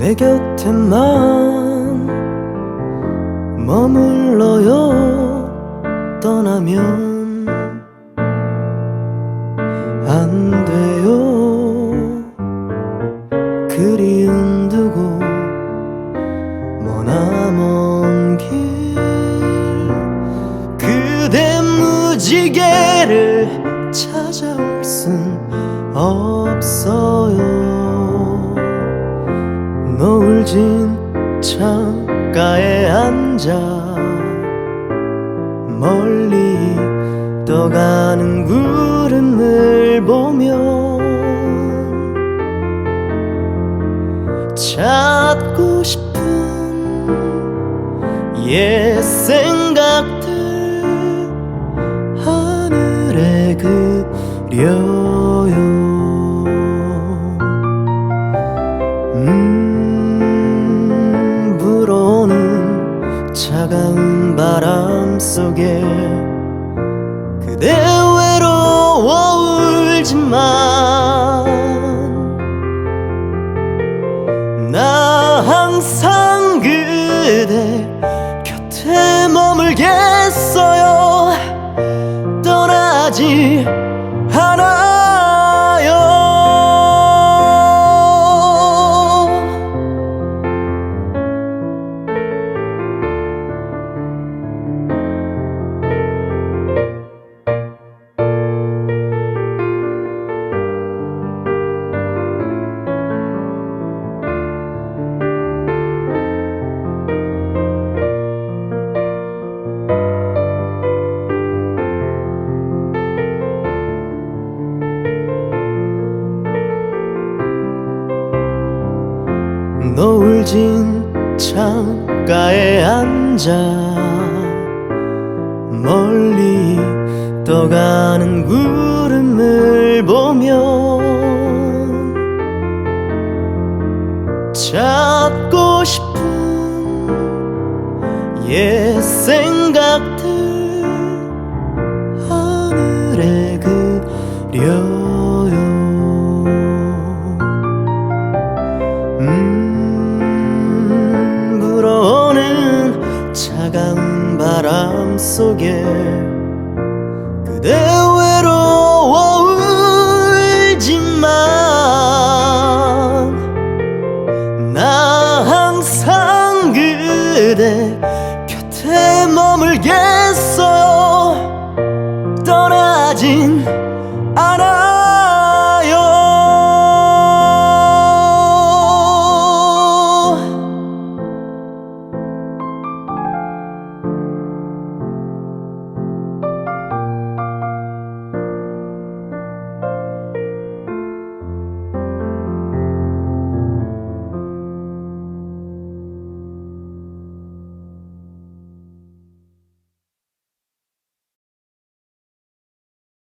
내 곁에만 머물러요. 떠나면 안 돼요. 그리움 두고 머나먼 길. 그대 무지개를 찾아올 순 없어요 진 창가에 앉아 멀리 떠가는 구름을 보며 찾고 싶은 옛 생각들 하늘에 그려요. 음 차가운 바람 속에 그대 외로워 울지만 나 항상 그대 곁에 머물겠어요. 떠나지 노을 진 창가에 앉아 멀리 떠가는 구름을 보며 찾고 싶은 옛 생각들 하늘에 그려요. 음, 차가운 바람 속에 그대 외로워 울지만 나 항상 그대 곁에 머물겠